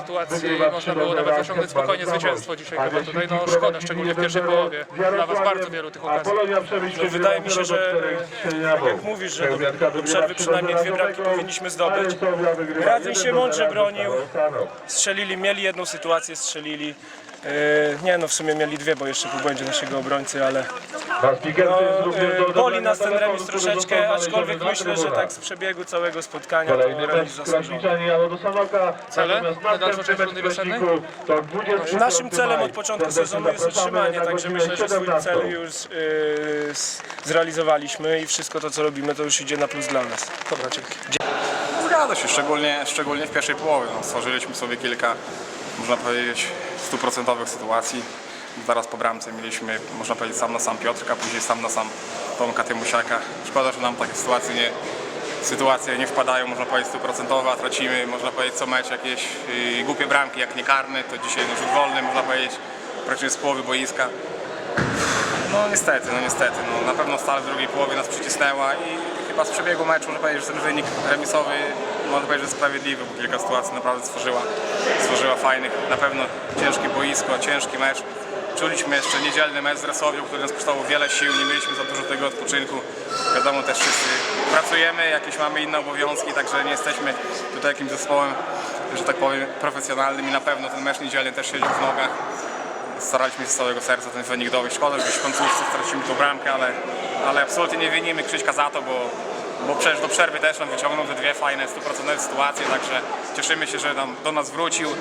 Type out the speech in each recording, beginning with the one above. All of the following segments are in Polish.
sytuacji można było nawet osiągnąć spokojnie zwycięstwo dzisiaj chyba tutaj. No szkoda, szczególnie w pierwszej połowie. Dla Was bardzo wielu tych okazji. No, wydaje mi się, że tak jak mówisz, że do, do przerwy przynajmniej dwie bramki powinniśmy zdobyć. Radzyń się mądrze bronił. Strzelili, mieli jedną sytuację, strzelili. Yy, nie no, w sumie mieli dwie, bo jeszcze po błędzie naszego obrońcy, ale no, yy, boli nas ten remis troszeczkę, aczkolwiek myślę, że tak z przebiegu całego spotkania to remis zasłużony. Cele? Naszym celem od początku sezonu jest utrzymanie, także myślę, że swój cel już yy, z- zrealizowaliśmy i wszystko to co robimy to już idzie na plus dla nas. Dobra, dzięki. Zgadza się, szczególnie, szczególnie w pierwszej połowie. No, stworzyliśmy sobie kilka, można powiedzieć, stuprocentowych sytuacji. Zaraz po bramce mieliśmy, można powiedzieć, sam na sam Piotrka, później sam na sam Tomka Tymusiaka. Szkoda, że nam takie sytuacje nie, sytuacje nie wpadają, można powiedzieć, stuprocentowe, a tracimy, można powiedzieć, co mecz jakieś yy, głupie bramki, jak nie karny, to dzisiaj no, rzut wolny, można powiedzieć, praktycznie z połowy boiska. No niestety, no niestety. No, na pewno Stal w drugiej połowie nas przycisnęła i chyba z przebiegu meczu można powiedzieć, że ten wynik remisowy można powiedzieć, że sprawiedliwy, bo kilka sytuacji naprawdę stworzyła, stworzyła fajnych. Na pewno ciężkie boisko, ciężki mecz. Czuliśmy jeszcze niedzielny mecz z Resowią, który nas kosztował wiele sił, nie mieliśmy za dużo tego odpoczynku. Wiadomo, też wszyscy pracujemy, jakieś mamy inne obowiązki, także nie jesteśmy tutaj jakimś zespołem, że tak powiem, profesjonalnym i na pewno ten mecz niedzielny też siedział w nogach staraliśmy się z całego serca ten wynik dowieść. Szkoda, że gdzieś w końcówce stracimy tą bramkę, ale, ale absolutnie nie winimy Krzyśka za to, bo, bo przecież do przerwy też nam wyciągnął te dwie fajne, stuprocentowe sytuacje, także cieszymy się, że nam, do nas wrócił yy,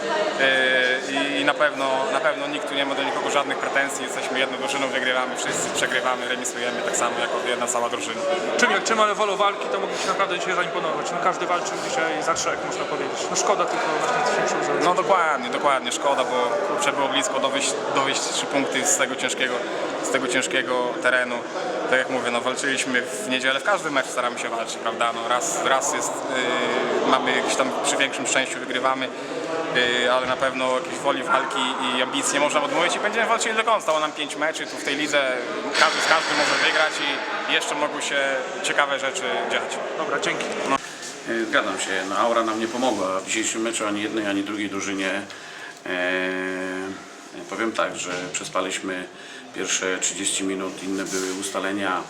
i, i na, pewno, na pewno nikt tu nie ma do nikogo żadnych pretensji. Jesteśmy jedną drużyną, wygrywamy wszyscy, przegrywamy, remisujemy tak samo jako jedna cała drużyna. Czym, jak czym ale wolą walki, to mogliście naprawdę dzisiaj zaimponować. No każdy walczył dzisiaj za trzech, można powiedzieć. No szkoda tylko właśnie się No dokładnie, dokładnie, szkoda, bo kurczę było blisko dowieść, dowieść trzy punkty z tego ciężkiego, z tego ciężkiego terenu. Tak jak mówię, no walczyliśmy w niedzielę, w każdym meczu staramy się walczyć, prawda? No raz, raz jest, yy, mamy jakieś tam przy większym szczęściu wygrywamy, yy, ale na pewno jakiejś woli walki i ambicji nie można odmówić i będziemy walczyli do końca. Stało nam pięć meczy, tu w tej lidze każdy z każdym może wygrać i jeszcze mogą się ciekawe rzeczy dziać. Dobra, dzięki. E, Zgadzam się, no aura nam nie pomogła w dzisiejszym meczu ani jednej, ani drugiej drużynie. E, powiem tak, że przespaliśmy pierwsze 30 minut, inne były ustalenia,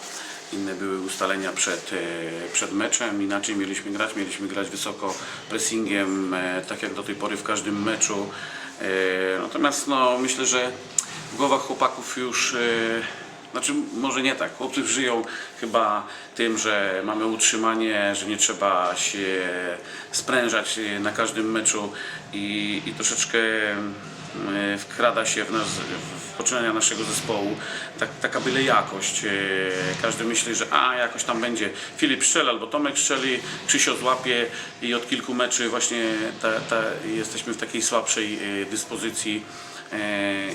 inne były ustalenia przed, e, przed meczem, inaczej mieliśmy grać, mieliśmy grać wysoko pressingiem, e, tak jak do tej pory w każdym meczu. E, natomiast no, myślę, że w głowach chłopaków już e, znaczy, może nie tak. Chłopcy żyją chyba tym, że mamy utrzymanie, że nie trzeba się sprężać na każdym meczu i, i troszeczkę wkrada się w, nas, w poczynania naszego zespołu tak, taka byle jakość. E, Każdy myśli, że a jakoś tam będzie Filip strzeli albo Tomek strzeli, Krzysio złapie i od kilku meczy właśnie ta, ta, jesteśmy w takiej słabszej e, dyspozycji e,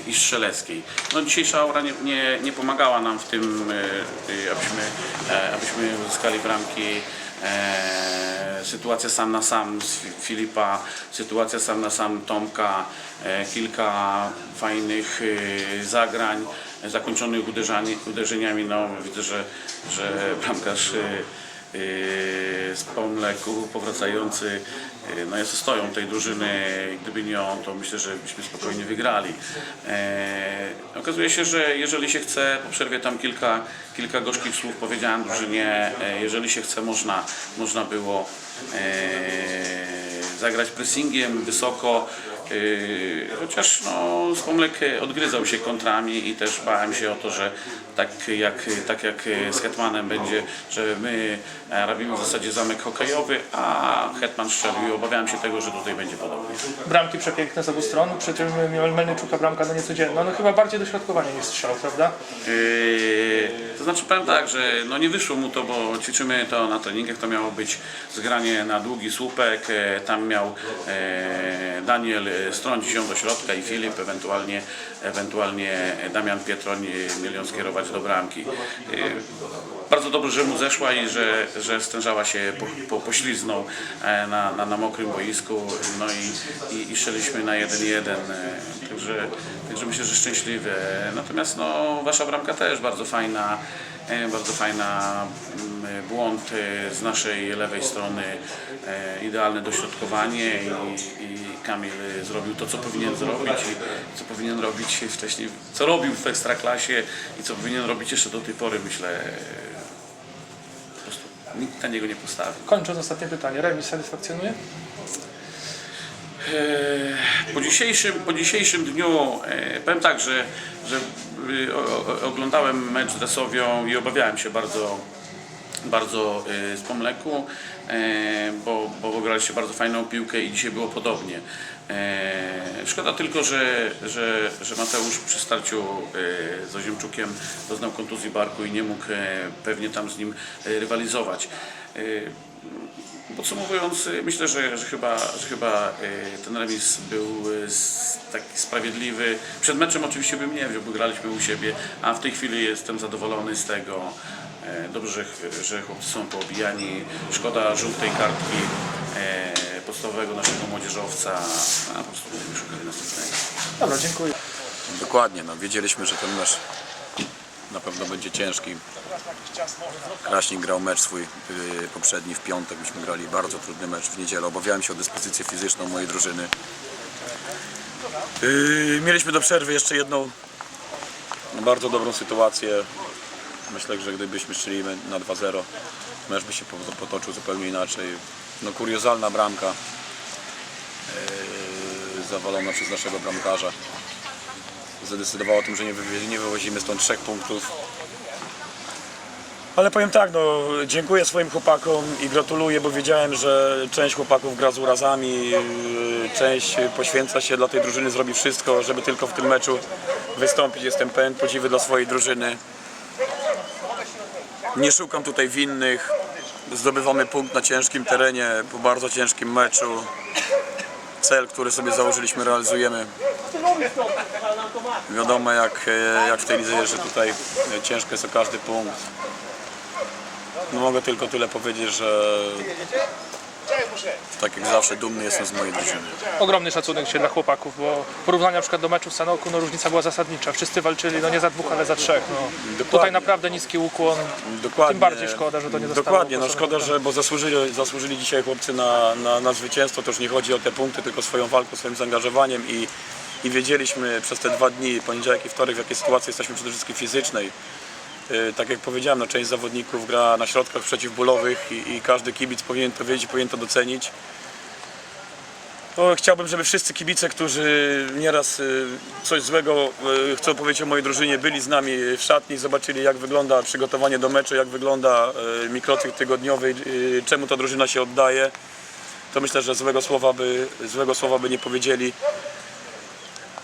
i strzeleckiej. No dzisiejsza aura nie, nie, nie pomagała nam w tym, e, e, abyśmy, e, abyśmy uzyskali bramki. E, sytuacja sam na sam z Fi- Filipa, sytuacja sam na sam Tomka, e, kilka fajnych e, zagrań e, zakończonych uderzeniami. No, widzę, że, że bramkarz Yy, z Pomleku powracający yy, no jest stoją tej drużyny. Gdyby nie on to myślę, że byśmy spokojnie wygrali. Yy, okazuje się, że jeżeli się chce po przerwie tam kilka, kilka gorzkich słów powiedziałem drużynie jeżeli się chce można, można było zagrać pressingiem wysoko chociaż no, Spomlek odgryzał się kontrami i też bałem się o to, że tak jak, tak jak z Hetmanem będzie, że my e, robimy w zasadzie zamek hokejowy, a Hetman strzelił i obawiałem się tego, że tutaj będzie podobnie. Bramki przepiękne z obu stron, przy czym Melniczuka bramka no niecodzienna. No chyba bardziej dośrodkowanie niż strzał, prawda? Yy, to znaczy powiem tak, że no nie wyszło mu to, bo ćwiczymy to na treningach, to miało być zgranie na długi słupek, e, tam miał e, Daniel strącić ją do środka i Filip, ewentualnie, ewentualnie Damian Pietroń e, mieli ją skierować do bramki. E, Bardzo dobrze, że mu zeszła i że, że stężała się, po, po, e, na, na, na mokrym boisku, no i, i, i na 1-1, e, także, także myślę, że szczęśliwy. Natomiast no, wasza bramka też bardzo fajna. E, Bardzo fajna mm, błąd z naszej lewej strony, idealne dośrodkowanie i, i Kamil zrobił to, co powinien zrobić i co powinien robić wcześniej, co robił w Ekstraklasie i co powinien robić jeszcze do tej pory, myślę, e, po prostu nikt na niego nie postawił. Kończąc ostatnie pytanie, remis satysfakcjonuje? Po dzisiejszym, po dzisiejszym dniu e, powiem tak, że, że o, oglądałem mecz z Resowią i obawiałem się bardzo, bardzo y, z Pomleku, e, bo, bo graliście bardzo fajną piłkę i dzisiaj było podobnie. E, Szkoda tylko, że, że, że Mateusz przy starciu z Oziemczukiem doznał kontuzji barku i nie mógł pewnie tam z nim rywalizować. Podsumowując, y, myślę, że, że chyba, że chyba y, ten remis był y, taki sprawiedliwy. Przed meczem oczywiście bym nie wziął, bo graliśmy u siebie, a w tej chwili jestem zadowolony z tego. E, Dobrze, że- chłopcy są poobijani. Szkoda żółtej kartki e, podstawowego naszego młodzieżowca. A po prostu będziemy szukali następnego. Dobra, dziękuję. Dokładnie, no wiedzieliśmy, że ten mecz na pewno będzie ciężki. Kraśnik grał mecz swój yy, poprzedni w piątek, myśmy grali bardzo trudny mecz w niedzielę. Obawiałem się o dyspozycję fizyczną mojej drużyny. Yy, mieliśmy do przerwy jeszcze jedną bardzo dobrą sytuację. Myślę, że gdybyśmy szli na 2-0, mecz by się po- potoczył zupełnie inaczej. No kuriozalna bramka yy, zawalona przez naszego bramkarza zadecydowało o tym, że nie, wywie- nie wywozimy stąd trzech punktów. Ale powiem tak, no, dziękuję swoim chłopakom i gratuluję, bo wiedziałem, że część chłopaków gra z urazami, yy, część poświęca się dla tej drużyny, zrobi wszystko, żeby tylko w tym meczu wystąpić. Jestem pełen podziwu dla swojej drużyny. Nie szukam tutaj winnych. Zdobywamy punkt na ciężkim terenie, po bardzo ciężkim meczu. Cel, który sobie założyliśmy, realizujemy. Wiadomo jak, e, jak w tej lidze, że tutaj ciężko jest o każdy punkt. No mogę tylko tyle powiedzieć, że tak jak zawsze dumny jestem z mojej drużyny. Ogromny szacunek dzisiaj dla chłopaków, bo w porównaniu na przykład do meczu w Sanoku, no różnica była zasadnicza. Wszyscy walczyli, no nie za dwóch, ale za trzech. No. Tutaj naprawdę niski ukłon. Dokładnie. Tym bardziej szkoda, że to nie zostało Dokładnie, no szkoda, że bo zasłużyli, zasłużyli dzisiaj chłopcy na, na, na zwycięstwo. To już nie chodzi o te punkty, tylko swoją walką, swoim zaangażowaniem i, i wiedzieliśmy przez te dwa dni, poniedziałek i wtorek, w jakiej sytuacji jesteśmy przede wszystkim fizycznej. Yy, Tak jak powiedziałem, no, część zawodników gra na środkach przeciwbólowych i, i każdy kibic powinien to wiedzieć, powinien to docenić. No, chciałbym, żeby wszyscy kibice, którzy nieraz y, coś złego y, chcą powiedzieć o mojej drużynie, byli z nami w szatni, zobaczyli jak wygląda przygotowanie do meczu, jak wygląda y, mikrocykl tygodniowy, y, czemu ta drużyna się oddaje. To myślę, że złego słowa by, złego słowa by nie powiedzieli.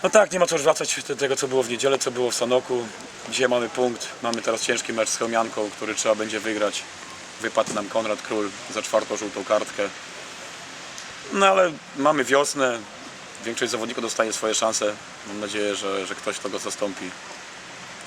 No tak, nie ma co już wracać do tego, co było w niedzielę, co było w Sanoku. Dzisiaj mamy punkt, mamy teraz ciężki mecz z Chełmianką, który trzeba będzie wygrać. Wypadł nam Konrad Król za czwartą żółtą kartkę. No ale mamy wiosnę, większość zawodników dostanie swoje szanse. Mam nadzieję, że, że ktoś, kto go zastąpi,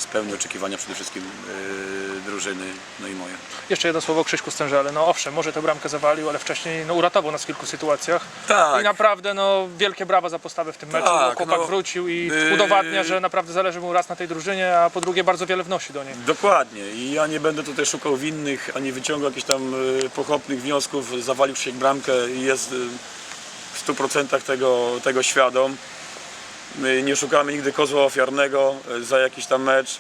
spełni oczekiwania przede wszystkim yy, drużyny, no i moje. Jeszcze jedno słowo o Krzyśku Stężele. No owszem, może tę bramkę zawalił, ale wcześniej no, uratował nas w kilku sytuacjach. Tak. I naprawdę no, wielkie brawa za postawę w tym meczu. Tak, chłopak no, wrócił i yy, udowadnia, że naprawdę zależy mu raz na tej drużynie, a po drugie bardzo wiele wnosi do niej. Dokładnie i ja nie będę tutaj szukał winnych, ani wyciągał jakichś tam y, pochopnych wniosków. Zawalił się bramkę i jest y, w 100% tego, tego świadom. My nie szukamy nigdy kozła ofiarnego y, za jakiś tam mecz,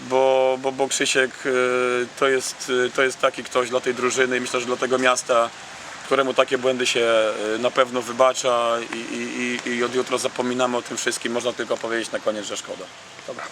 bo, bo, bo Krzysiek y, to jest, y, to jest taki ktoś dla tej drużyny i myślę, że dla tego miasta, któremu takie błędy się na pewno wybacza i, i, i od jutra zapominamy o tym wszystkim. Można tylko powiedzieć na koniec, że szkoda. Dobra.